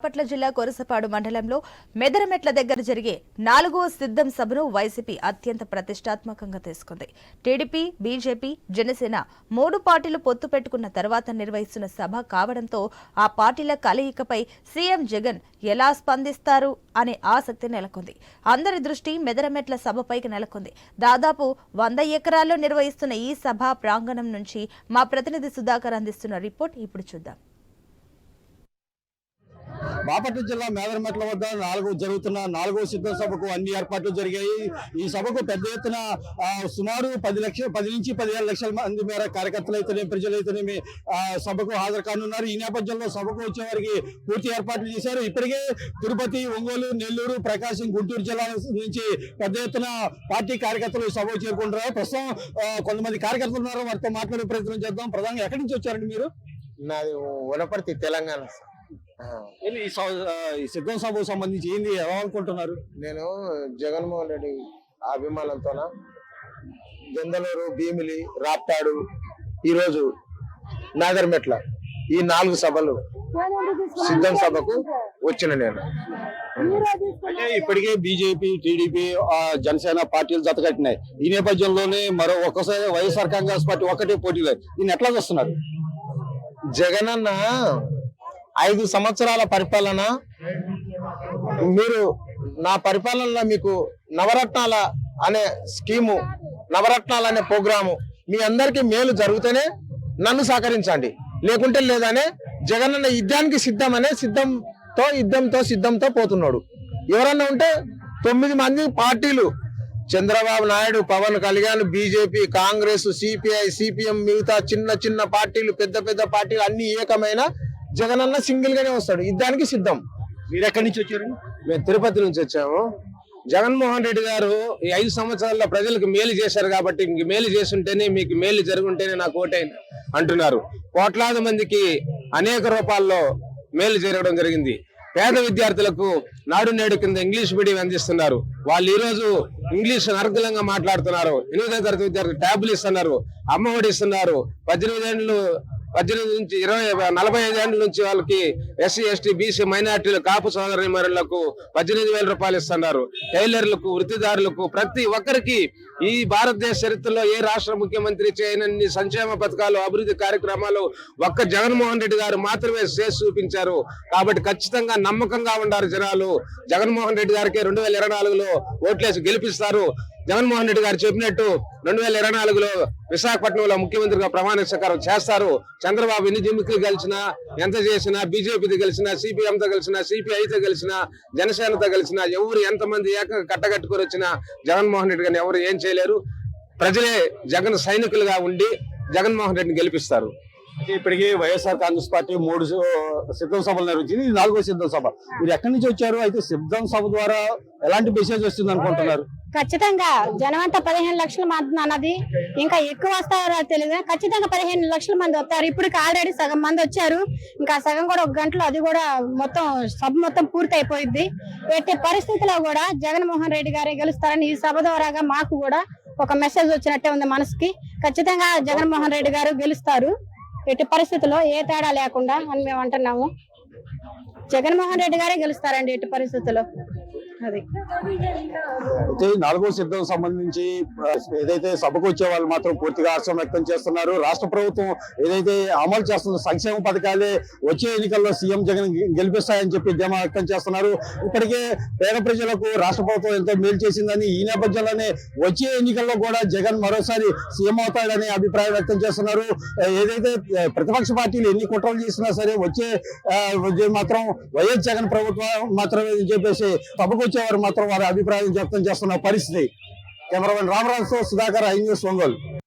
బాపట్ల జిల్లా కొరసపాడు మండలంలో మెదరమెట్ల దగ్గర జరిగే నాలుగో సిద్ధం సభను వైసీపీ అత్యంత ప్రతిష్టాత్మకంగా తీసుకుంది. టీడీపీ బీజేపీ జనసేన మూడు పార్టీలు పొత్తు పెట్టుకున్న తర్వాత నిర్వహిస్తున్న సభ కావడంతో ఆ పార్టీల కలయికపై సీఎం జగన్ ఎలా స్పందిస్తారు అనే ఆసక్తి నెలకొంది. అందరి దృష్టి మెదరమెట్ల సభపైకి నెలకొంది. దాదాపు వంద ఎకరాల్లో నిర్వహిస్తున్న ఈ సభ ప్రాంగణం నుంచి మా ప్రతినిధి సుధాకర్ అందిస్తున్న రిపోర్ట్ ఇప్పుడు చూద్దాం. బాపట్ల జిల్లా మేదరమెట్ల వద్ద నాలుగో జరుగుతున్న నాలుగో సిద్ధం సభకు అన్ని ఏర్పాట్లు జరిగాయి. ఈ సభకు పెద్ద ఎత్తున సుమారు పది లక్షల పది నుంచి పదిహేను లక్షల మంది మేర కార్యకర్తలు అయితేనే ప్రజలైతేనేమి సభకు హాజరు కానున్నారు. ఈ నేపథ్యంలో సభకు వచ్చే వారికి పూర్తి ఏర్పాట్లు చేశారు. ఇప్పటికే తిరుపతి ఒంగోలు నెల్లూరు ప్రకాశం గుంటూరు జిల్లాల నుంచి పెద్ద ఎత్తున పార్టీ కార్యకర్తలు సభకు చేరుకుంటున్నారు. ప్రస్తుతం కొంతమంది కార్యకర్తలు ఉన్నారు. వారితో మాట్లాడే ప్రయత్నం చేద్దాం. ప్రధానంగా ఎక్కడి నుంచి వచ్చారండి మీరు? నాది వనపర్తి తెలంగాణ సార్. ఈ సిద్ధం సభకు సంబంధించి ఏంది ఎలా అనుకుంటున్నారు? నేను జగన్మోహన్ రెడ్డి అభిమానంతోన? జందలూరు భీమిలి రాప్తాడు ఈరోజు నాగర్మెట్ల ఈ నాలుగు సభలు సిద్ధం సభకు వచ్చిన నేను. అంటే ఇప్పటికే బీజేపీ టీడీపీ జనసేన పార్టీలు జతకట్టినాయి. ఈ నేపథ్యంలోనే మరో ఒక్కసారి వైఎస్ఆర్ కాంగ్రెస్ పార్టీ ఒక్కటే పోటీలో. దీన్ని ఎట్లా చూస్తున్నారు? జగనన్న ఐదు సంవత్సరాల పరిపాలన. మీరు నా పరిపాలనలో మీకు నవరత్నాల అనే స్కీము నవరత్నాలు అనే ప్రోగ్రాము మీ అందరికీ మేలు జరిగితేనే నన్ను సహకరించండి. లేకుంటే లేదనే జగనన్న యుద్ధానికి సిద్ధమనే సిద్ధంతో యుద్ధంతో సిద్ధంతో పోతున్నాడు. ఎవరన్నా ఉంటే తొమ్మిది మంది పార్టీలు Chandrababu Naidu Pawan Kalyan BJP Congress CPI CPM మిగతా చిన్న చిన్న పార్టీలు పెద్ద పెద్ద పార్టీలు అన్ని ఏకమైన జగనన్న సింగిల్ గానే వస్తాడు. యుద్ధానికి సిద్ధం. మీరు ఎక్కడి నుంచి వచ్చారు? మేము తిరుపతి నుంచి వచ్చాము. జగన్మోహన్ రెడ్డి గారు ఈ ఐదు సంవత్సరాల్లో ప్రజలకు మేలు చేశారు కాబట్టి ఇంక మేలు చేసుంటేనే మీకు మేలు జరుగుంటేనే నాకు ఓటైంది అంటున్నారు. కోట్లాది మందికి అనేక రూపాల్లో మేలు జరగడం జరిగింది. పేద విద్యార్థులకు నాడు నేడు కింద ఇంగ్లీష్ మీడియం అందిస్తున్నారు. వాళ్ళు ఈ రోజు ఇంగ్లీష్ అనర్గళంగా మాట్లాడుతున్నారు. ఎనిమిదో తరగతి విద్యార్థులు ట్యాబ్లు ఇస్తున్నారు. అమ్మఒడి ఇస్తున్నారు. పద్దెనిమిది ఏళ్ళు పద్దెనిమిది నుంచి ఇరవై నలభై ఐదు ఏళ్ళ నుంచి వాళ్ళకి ఎస్సీ ఎస్టీ బీసీ మైనార్టీలు కాపు సోదరి మరులకు పద్దెనిమిది వేల రూపాయలు ఇస్తున్నారు. టైలర్లకు వృత్తిదారులకు ప్రతి ఒక్కరికి ఈ భారతదేశ చరిత్రలో ఏ రాష్ట్ర ముఖ్యమంత్రి చేయనన్ని సంక్షేమ పథకాలు అభివృద్ధి కార్యక్రమాలు ఒక్క జగన్మోహన్ రెడ్డి గారు మాత్రమే చేసి చూపించారు. కాబట్టి ఖచ్చితంగా నమ్మకంగా ఉండారు జనాలు. జగన్మోహన్ రెడ్డి గారికి రెండు వేల ఇరవై నాలుగులో ఓట్లేసి గెలిపిస్తారు. జగన్మోహన్ రెడ్డి గారు చెప్పినట్టు రెండు వేల ఇరవై నాలుగులో విశాఖపట్నంలో ముఖ్యమంత్రిగా ప్రమాణ స్వీకారం చేస్తారు. చంద్రబాబు ఎన్ని జిమ్మికులు గెలిచినా ఎంత చేసినా బీజేపీతో గెలిచినా సిపిఎంతో గెలిచినా సిపిఐతో గెలిచినా జనసేనతో గెలిచినా ఎవరు ఎంతమంది ఏక కట్టగట్టుకొని వచ్చినా జగన్మోహన్ రెడ్డి గారిని ఎవరు ఏం చేయలేరు. ప్రజలే జగన్ సైనికులుగా ఉండి జగన్మోహన్ రెడ్డిని గెలిపిస్తారు. ఇప్పటికీ వైఎస్ఆర్ కాంగ్రెస్ పార్టీ మూడు సిద్ధం సభలు నిర్వహించింది. ఇది నాలుగో సిద్ధం సభ. మీరు ఎక్కడి నుంచి వచ్చారు? అయితే సిద్ధం సభ ద్వారా ఎలాంటి మెసేజ్ వస్తుంది అనుకుంటున్నారు? ఖచ్చితంగా జనం అంతా పదిహేను లక్షల మంది అన్నది ఇంకా ఎక్కువ వస్తారో తెలియదు. ఖచ్చితంగా పదిహేను లక్షల మంది వస్తారు. ఇప్పుడు ఆల్రెడీ సగం మంది వచ్చారు. ఇంకా సగం కూడా ఒక గంటలో అది కూడా మొత్తం సభ మొత్తం పూర్తి అయిపోయింది ఎట్టి పరిస్థితిలో కూడా జగన్మోహన్ రెడ్డి గారే గెలుస్తారని ఈ సభ ద్వారాగా మాకు కూడా ఒక మెసేజ్ వచ్చినట్టే ఉంది మనసుకి. ఖచ్చితంగా జగన్మోహన్ రెడ్డి గారు గెలుస్తారు. ఎట్టి పరిస్థితుల్లో ఏ తేడా లేకుండా అని మేము అంటున్నాము. జగన్మోహన్ రెడ్డి గారే గెలుస్తారండి ఎట్టి పరిస్థితుల్లో. అది. అయితే నాలుగో సిద్ధం సంబంధించి ఏదైతే సభకు వచ్చే వాళ్ళు మాత్రం పూర్తిగా హర్షం వ్యక్తం చేస్తున్నారు. రాష్ట్ర ప్రభుత్వం ఏదైతే అమలు చేస్తున్న సంక్షేమ పథకాలే వచ్చే ఎన్నికల్లో సీఎం జగన్ గెలిపిస్తాయని చెప్పి ధీమా వ్యక్తం చేస్తున్నారు. ఇప్పటికే పేద ప్రజలకు రాష్ట్ర ప్రభుత్వం ఎంతో మేలు చేసిందని ఈ నేపథ్యంలోనే వచ్చే ఎన్నికల్లో కూడా జగన్ మరోసారి సీఎం అవుతాడనే అభిప్రాయం వ్యక్తం చేస్తున్నారు. ఏదైతే ప్రతిపక్ష పార్టీలు ఎన్ని కుట్రలు చేసినా సరే వచ్చే మాత్రం వైఎస్ జగన్ ప్రభుత్వం మాత్రమే చెప్పేసి సభకు వచ్చేవారు మాత్రం వారి అభిప్రాయం వ్యక్తం చేస్తున్న పరిస్థితి. కెమెరామెన్ రామరాజుతో సుధాకర్ ఐ న్యూస్ ఒంగోలు.